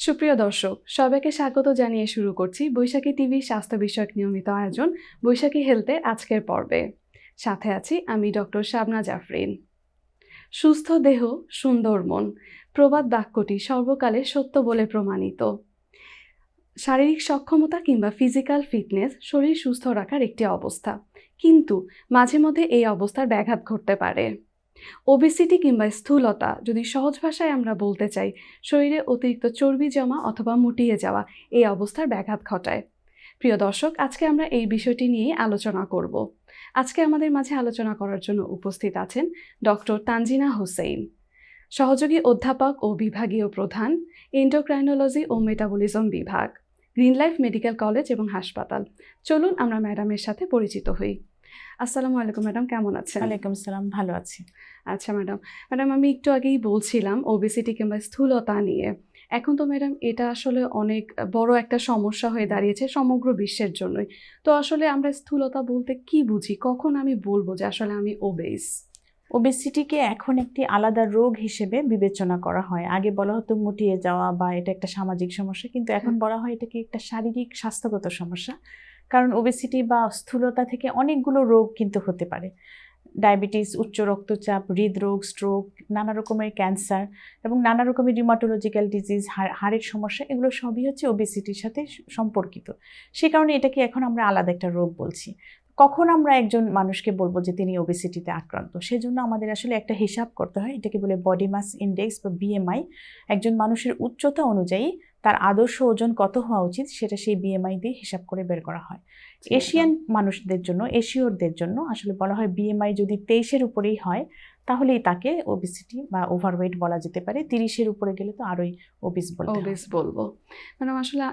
সুপ্রিয় দর্শক, সবাইকে স্বাগত জানিয়ে শুরু করছি বৈশাখী টিভি স্বাস্থ্য বিষয়ক নিয়মিত আয়োজন বৈশাখী হেলথের আজকের পর্বে। সাথে আছি আমি ডক্টর শাবনা জাফরিন। সুস্থ দেহ, সুন্দর মন, প্রবাদ বাক্যটি সর্বকালে সত্য বলে প্রমাণিত। শারীরিক সক্ষমতা কিংবা ফিজিক্যাল ফিটনেস শরীর সুস্থ রাখার একটি অবস্থা। কিন্তু মাঝে মধ্যে এই অবস্থার ব্যাঘাত ঘটতে পারে। ওবেসিটি কিংবা স্থূলতা যদি সহজ ভাষায় আমরা বলতে চাই, শরীরে অতিরিক্ত চর্বি জমা অথবা মুটিয়ে যাওয়া এই অবস্থার ব্যাঘাত ঘটায়। প্রিয় দর্শক, আজকে আমরা এই বিষয়টি নিয়ে আলোচনা করব। আজকে আমাদের মাঝে আলোচনা করার জন্য উপস্থিত আছেন ডক্টর তানজিনা হোসেইন, সহযোগী অধ্যাপক ও বিভাগীয় প্রধান এন্ডোক্রাইনোলজি ও মেটাবলিজম বিভাগ গ্রিন লাইফ মেডিকেল কলেজ এবং হাসপাতাল। চলুন আমরা ম্যাডামের সাথে পরিচিত হই। আসসালামু আলাইকুম ম্যাডাম কেমন আছেন? ওয়ালাইকুম আসসালাম ভালো আছি। আচ্ছা ম্যাডাম ম্যাডাম আমি একটু আগেই বলছিলাম ওবেসিটি কিংবা স্থূলতা নিয়ে। এখন তো ম্যাডাম এটা আসলে অনেক বড় একটা সমস্যা হয়ে দাঁড়িয়েছে সমগ্র বিশ্বের জন্যই। তো আসলে আমরা স্থূলতা বলতে কি বুঝি? কখন আমি বলব যে আসলে আমি ওবেস ওবেসিটিকে এখন একটি আলাদা রোগ হিসেবে বিবেচনা করা হয়। আগে বলা হতো মুটিয়ে যাওয়া বা এটা একটা সামাজিক সমস্যা কিন্তু এখন বলা হয় এটাকে একটা শারীরিক স্বাস্থ্যগত সমস্যা। কারণ ওবেসিটি বা স্থূলতা থেকে অনেকগুলো রোগ কিন্তু হতে পারে। ডায়াবেটিস, উচ্চ রক্তচাপ, হৃদরোগ স্ট্রোক নানা রকমের ক্যান্সার এবং নানা রকমের রিমাটোলজিক্যাল ডিজিজ হাড়ের সমস্যা, এগুলো সবই হচ্ছে ওবেসিটির সাথে সম্পর্কিত। সে কারণে এটাকে এখন আমরা আলাদা একটা রোগ বলছি। কখন আমরা একজন মানুষকে বলব যে তিনি ওবেসিটিতে আক্রান্ত? সেজন্য আমাদের আসলে একটা হিসাব করতে হয় এটাকে বলে বডি মাস ইন্ডেক্স বা বিএমআই একজন মানুষের উচ্চতা অনুযায়ী তার আদর্শ ওজন কত হওয়া উচিত সেটা সেই বিএমআই দিয়ে হিসাব করে বের করা হয়। এশিয়ান মানুষদের জন্য এশিয়রদের জন্য আসলে বলা হয় বিএমআই যদি তেইশের উপরেই হয় তাহলেই তাকে ওবিসিটি বা ওভারওয়েট বলা যেতে পারে। তিরিশের উপরে গেলে তো আরোই ওবিস বলতে ওবিস বলব। ম্যাডাম আসলে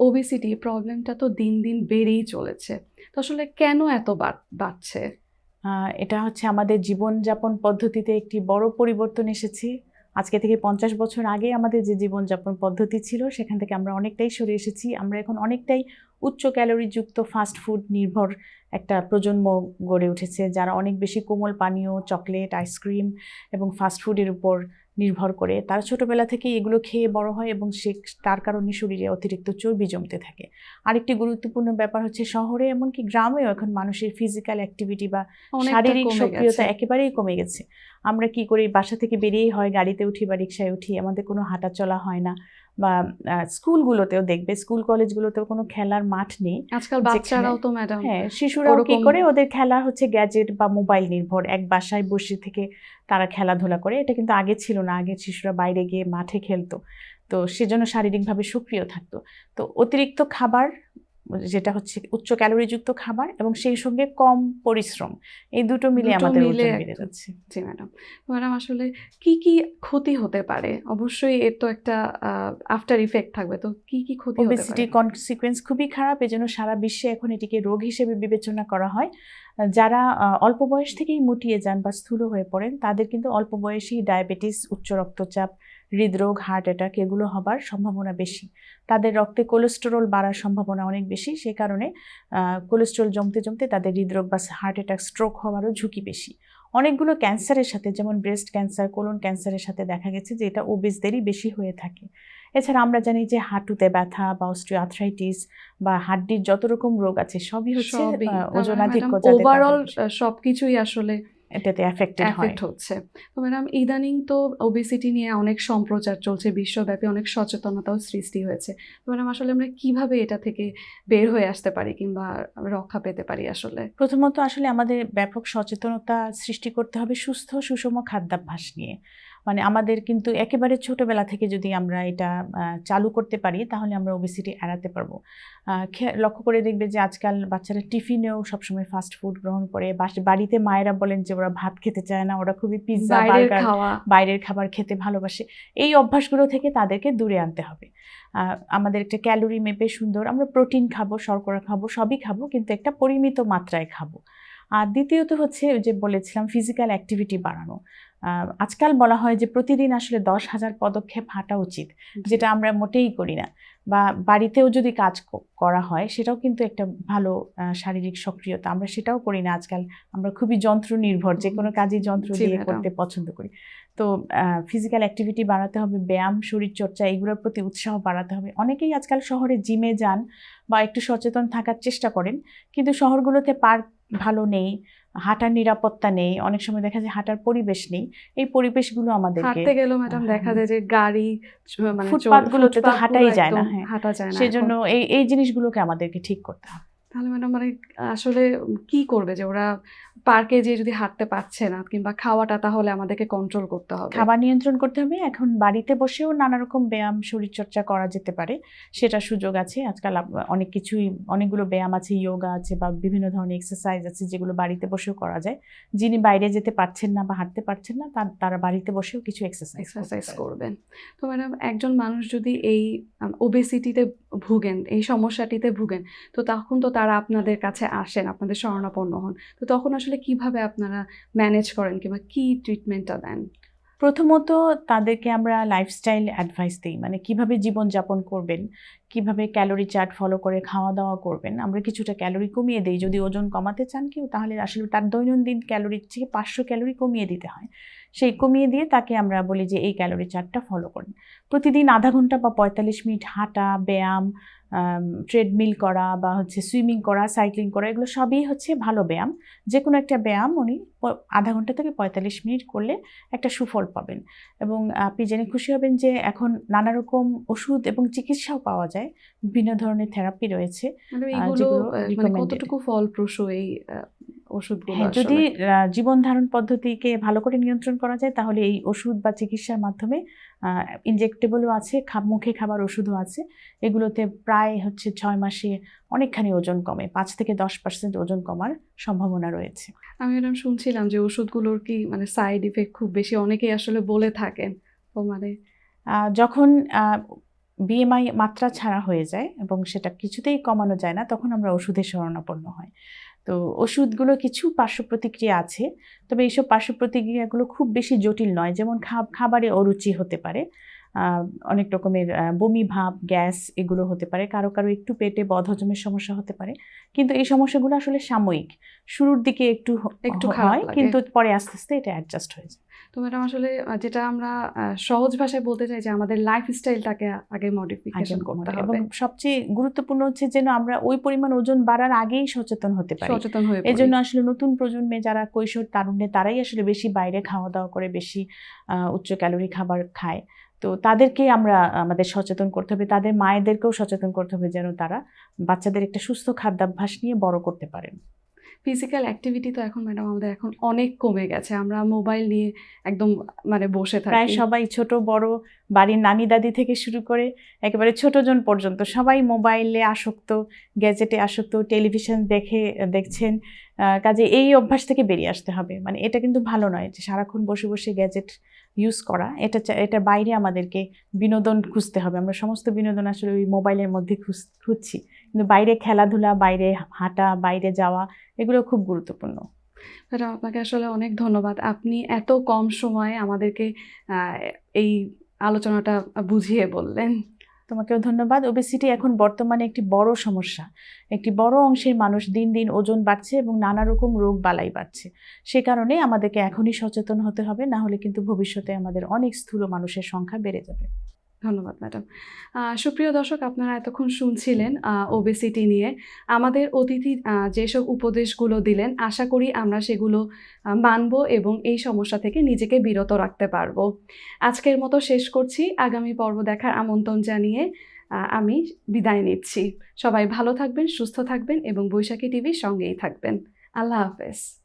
ওবিসিটি প্রবলেমটা তো দিন দিন বেড়েই চলেছে। তো আসলে কেন এত বাড়- বাড়ছে? এটা হচ্ছে আমাদের জীবনযাপন পদ্ধতিতে একটি বড় পরিবর্তন এসেছে। আজকে থেকে পঞ্চাশ বছর আগে আমাদের যে জীবনযাপন পদ্ধতি ছিল, সেখান থেকে আমরা অনেকটাই সরে এসেছি। আমরা এখন অনেকটাই উচ্চ ক্যালোরিযুক্ত ফাস্ট ফুড নির্ভর একটা প্রজন্ম গড়ে উঠেছে, যারা অনেক বেশি কোমল পানীয় চকলেট আইসক্রিম এবং ফাস্ট ফুডের উপর নির্ভর করে। তারা ছোটবেলা থেকে এগুলো খেয়ে বড় হয় এবং সে তার কারণে শরীরে অতিরিক্ত চর্বি জমতে থাকে। আরেকটি গুরুত্বপূর্ণ ব্যাপার হচ্ছে শহরে এমনকি গ্রামেও এখন মানুষের ফিজিক্যাল অ্যাক্টিভিটি বা শারীরিক সক্রিয়তা একেবারেই কমে গেছে। আমরা কি করি? বাসা থেকে বেরিয়েই হয় গাড়িতে উঠি বা রিক্সায় উঠি আমাদের কোনো হাঁটা চলা হয় না। বা স্কুলগুলোতেও দেখবে স্কুল কলেজগুলোতেও কোনো খেলার মাঠ নেই। আজকাল বাচ্চারাও তো ম্যাডাম হ্যাঁ শিশুরাও কি করে? ওদের খেলা হচ্ছে গ্যাজেট বা মোবাইল নির্ভর। এক বাসায় বসে থেকে তারা খেলাধুলা করে। এটা কিন্তু আগে ছিল না। আগে শিশুরা বাইরে গিয়ে মাঠে খেলতো। তো সেজন্য শারীরিকভাবে সক্রিয় থাকতো। তো অতিরিক্ত খাবার যেটা হচ্ছে উচ্চ ক্যালোরিযুক্ত খাবার এবং সেই সঙ্গে কম পরিশ্রম। এই দুটো মিলে আমাদের মিলে ওজন বেড়ে যাচ্ছে। জি ম্যাডাম। ম্যাডাম আসলে কি কি ক্ষতি হতে পারে? অবশ্যই এর তো একটা আফটার ইফেক্ট থাকবে। তো কি কি ক্ষতি ওবেসিটি কনসিকুয়েন্স খুবই খারাপ এজন্য সারা বিশ্বে এখন এটিকে রোগ হিসেবে বিবেচনা করা হয়। যারা অল্প বয়স থেকেই মুটিয়ে যান বা স্থূল হয়ে পড়েন তাদের কিন্তু অল্প বয়সেই ডায়াবেটিস উচ্চ রক্তচাপ হৃদরোগ হার্ট অ্যাটাক এগুলো হবার সম্ভাবনা বেশি। তাদের রক্তে কোলেস্টেরল বাড়ার সম্ভাবনা অনেক বেশি সে কারণে কোলেস্টেরল জমতে জমতে তাদের হৃদরোগ বা হার্ট অ্যাটাক স্ট্রোক হওয়ারও ঝুঁকি বেশি। অনেকগুলো ক্যান্সারের সাথে যেমন ব্রেস্ট ক্যান্সার কোলন ক্যান্সারের সাথে দেখা গেছে যে এটা ওবেসদেরই বেশি হয়ে থাকে। এছাড়া আমরা জানি যে হাঁটুতে ব্যথা বা অস্ট্রিওআথরাইটিস বা হাড্ডির যত রকম রোগ আছে সবই হচ্ছে ওজনাধিক্য ওভারঅল সবকিছুই আসলে এটাতে এফেক্টেড হয়। এফেক্ট হচ্ছে। তো ম্যাডাম ইদানিং তো ওবেসিটি নিয়ে অনেক সম্প্রচার চলছে বিশ্বব্যাপী অনেক সচেতনতাও সৃষ্টি হয়েছে। তো ম্যাডাম আসলে আমরা কীভাবে এটা থেকে বের হয়ে আসতে পারি কিংবা রক্ষা পেতে পারি আসলে? প্রথমত আসলে আমাদের ব্যাপক সচেতনতা সৃষ্টি করতে হবে সুস্থ সুষম খাদ্যাভ্যাস নিয়ে। মানে আমাদের কিন্তু একেবারে ছোটবেলা থেকে যদি আমরা এটা চালু করতে পারি তাহলে আমরা ওবেসিটি এড়াতে পারব। লক্ষ্য করে দেখবে যে আজকাল বাচ্চারা টিফিনেও সবসময় ফাস্ট ফুড গ্রহণ করে। বাড়িতে মায়েরা বলেন যে ওরা ভাত খেতে চায় না ওরা খুবই পিৎজা বাইরের বার্গার বাইরের খাবার খেতে ভালোবাসে। এই অভ্যাসগুলো থেকে তাদেরকে দূরে আনতে হবে। আমাদের একটা ক্যালোরি মেপে সুন্দর আমরা প্রোটিন খাব শর্করা খাব সবই খাব কিন্তু একটা পরিমিত মাত্রায় খাব। আর দ্বিতীয়ত হচ্ছে যে বলেছিলাম ফিজিক্যাল অ্যাক্টিভিটি বাড়ানো। আজকাল বলা হয় যে প্রতিদিন আসলে দশ হাজার পদক্ষেপ হাঁটা উচিত যেটা আমরা মোটেই করি না। বা বাড়িতেও যদি কাজ করা হয় সেটাও কিন্তু একটা ভালো শারীরিক সক্রিয়তা। আমরা সেটাও করি না আজকাল। আমরা খুবই যন্ত্র নির্ভর যে কোনো কাজই যন্ত্র দিয়ে করতে পছন্দ করি। তো ফিজিক্যাল অ্যাক্টিভিটি বাড়াতে হবে ব্যায়াম শরীরচর্চা এগুলোর প্রতি উৎসাহ বাড়াতে হবে। অনেকেই আজকাল শহরে জিমে যান বা একটু সচেতন থাকার চেষ্টা করেন কিন্তু শহরগুলোতে পার্ক ভালো নেই হাঁটার নিরাপত্তা নেই অনেক সময় দেখা যায় হাঁটার পরিবেশ নেই এই পরিবেশগুলো আমাদের হাঁটতে গেলেও ম্যাডাম দেখা হ্যাঁ। যায় যে গাড়ি ফুটপাথগুলোতে মানে তো হাঁটাই যায় না, হ্যাঁ। হাঁটা যায় না সেজন্য এই এই জিনিসগুলোকে আমাদেরকে ঠিক করতে হবে তাহলে ম্যাডাম মানে আসলে কি করবে যে ওরা পার্কে যে যদি হাঁটতে পারছে না কিংবা খাওয়াটা তাহলে আমাদেরকে কন্ট্রোল করতে হবে। খাবার নিয়ন্ত্রণ করতে হবে এখন বাড়িতে বসেও নানা রকম ব্যায়াম শরীরচর্চা করা যেতে পারে সেটা সুযোগ আছে। আজকাল অনেক কিছুই অনেকগুলো ব্যায়াম আছে যোগা আছে বা বিভিন্ন ধরনের এক্সারসাইজ আছে যেগুলো বাড়িতে বসেও করা যায়। যিনি বাইরে যেতে পারছেন না বা হাঁটতে পারছেন না তার- তারা বাড়িতে বসেও কিছু এক্সারসাইজ এক্সারসাইজ করবেন। তো ম্যাডাম একজন মানুষ যদি এই ওবেসিটিতে ভুগেন, এই সমস্যাটিতে ভুগেন, তো তখন তো তারা আপনাদের কাছে আসেন, আপনাদের শরণাপন্ন হন। তো তখন আসলে কীভাবে আপনারা ম্যানেজ করেন কিংবা কি ট্রিটমেন্টটা দেন? প্রথমত তাদেরকে আমরা লাইফস্টাইল অ্যাডভাইস দিই মানে কীভাবে জীবনযাপন করবেন, কীভাবে ক্যালোরি চার্ট ফলো করে খাওয়া দাওয়া করবেন। আমরা কিছুটা ক্যালোরি কমিয়ে দিই, যদি ওজন কমাতে চান কেউ, তাহলে আসলে তার দৈনন্দিন ক্যালোরির থেকে পাঁচশো ক্যালোরি কমিয়ে দিতে হয়। সেই কমিয়ে দিয়ে তাকে আমরা বলি যে এই ক্যালোরি চার্টটা ফলো করুন। প্রতিদিন আধা ঘণ্টা বা পঁয়তাল্লিশ মিনিট হাঁটা ব্যায়াম ট্রেডমিল করা বা হচ্ছে সুইমিং করা সাইক্লিং করা এগুলো সবই হচ্ছে ভালো ব্যায়াম। যে কোনো একটা ব্যায়াম উনি আধা ঘণ্টা থেকে পঁয়তাল্লিশ মিনিট করলে একটা সুফল পাবেন। এবং আপনি জেনে খুশি হবেন যে এখন নানা রকম ওষুধ এবং চিকিৎসাও পাওয়া যায়। বিভিন্ন ধরনের থেরাপি রয়েছে মানে মানে। কতটুকু ফলপ্রসূ এই ওষুধগুলো হ্যাঁ যদি জীবন ধারণ পদ্ধতিকে ভালো করে নিয়ন্ত্রণ করা যায় তাহলে এই ওষুধ বা চিকিৎসার মাধ্যমে ইনজেক্টেবলও আছে মুখে খাবার ওষুধও আছে। এগুলোতে প্রায় হচ্ছে ছয় মাসে অনেকখানি ওজন কমে পাঁচ থেকে দশ পার্সেন্ট ওজন কমার সম্ভাবনা রয়েছে। আমি ম্যাডাম শুনছিলাম যে ওষুধগুলোর কি মানে সাইড ইফেক্ট খুব বেশি অনেকেই আসলে বলে থাকেন। তো মানে যখন বিএমআই মাত্রা ছাড়া হয়ে যায় এবং সেটা কিছুতেই কমানো যায় না তখন আমরা ওষুধের শরণাপন্ন হয় তো ওষুধগুলো কিছু পার্শ্ব প্রতিক্রিয়া আছে। তবে এইসব পার্শ্ব প্রতিক্রিয়াগুলো খুব বেশি জটিল নয়। যেমন খাবারে অরুচি হতে পারে। অনেক রকমের বমি ভাব গ্যাস এগুলো হতে পারে। কারও কারও একটু পেটে বদহজমের সমস্যা হতে পারে। কিন্তু এই সমস্যাগুলো আসলে সাময়িক। শুরুর দিকে একটু একটু হয় কিন্তু পরে আস্তে আস্তে এটা অ্যাডজাস্ট হয়ে যায়। তো ম্যাডাম আসলে যেটা আমরা সহজ ভাষায় বলতে চাই যে আমাদের লাইফ স্টাইলটাকে আগে মডিফিকেশন করতে হবে। এবং সবচেয়ে গুরুত্বপূর্ণ হচ্ছে যেন আমরা ওই পরিমাণ ওজন বাড়ার আগেই সচেতন হতে পারি। সচেতন হয়ে এই জন্য আসলে নতুন প্রজন্মে যারা কৈশোর তারুণ্যে তারাই আসলে বেশি বাইরে খাওয়া দাওয়া করে বেশি উচ্চ ক্যালোরি খাবার খায়। তো তাদেরকে আমরা আমাদের সচেতন করতে হবে। তাদের মায়েদেরকেও সচেতন করতে হবে যেন তারা বাচ্চাদের একটা সুস্থ খাদ্যাভ্যাস নিয়ে বড় করতে পারেন। ফিজিক্যাল অ্যাক্টিভিটি তো এখন ম্যাডাম আমাদের এখন অনেক কমে গেছে। আমরা মোবাইল নিয়ে একদম মানে বসে থাকি। প্রায় সবাই ছোট বড় বাড়ির নানি দাদি থেকে শুরু করে একেবারে ছোটজন পর্যন্ত সবাই মোবাইলে আসক্ত গ্যাজেটে আসক্ত টেলিভিশন দেখে দেখছেন। কাজে এই অভ্যাস থেকে বেরিয়ে আসতে হবে। মানে এটা কিন্তু ভালো নয় যে সারাক্ষণ বসে বসে গ্যাজেট ইউজ করা, এটা এটা বাইরে আমাদেরকে বিনোদন খুঁজতে হবে। আমরা সমস্ত বিনোদন আসলে ওই মোবাইলের মধ্যে খুঁজ- খুঁজছি। কিন্তু বাইরে খেলাধুলা, বাইরে হাঁটা, বাইরে যাওয়া, এগুলো খুব গুরুত্বপূর্ণ। ম্যাডাম, আপনাকে আসলে অনেক ধন্যবাদ। আপনি এত কম সময়ে আমাদেরকে এই আলোচনাটা বুঝিয়ে বললেন। তোমাকেও ধন্যবাদ। ওবেসিটি এখন বর্তমানে একটি বড় সমস্যা। একটি বড় অংশের মানুষ দিন দিন ওজন বাড়ছে এবং নানা রকম রোগ বালাই বাড়ছে। সে কারণে আমাদেরকে এখনই সচেতন হতে হবে না হলে কিন্তু ভবিষ্যতে আমাদের অনেক স্থূল মানুষের সংখ্যা বেড়ে যাবে। ধন্যবাদ, ম্যাডাম। সুপ্রিয় দর্শক, আপনারা এতক্ষণ শুনছিলেন ওবেসিটি নিয়ে। আমাদের অতিথি যেসব উপদেশগুলো দিলেন, আশা করি আমরা সেগুলো মানব এবং এই সমস্যা থেকে নিজেকে বিরত রাখতে পারব। আজকের মতো শেষ করছি। আগামী পর্ব দেখার আমন্ত্রণ জানিয়ে আমি বিদায় নিচ্ছি। সবাই ভালো থাকবেন, সুস্থ থাকবেন এবং বৈশাখী টিভির সঙ্গেই থাকবেন। আল্লাহ হাফেজ।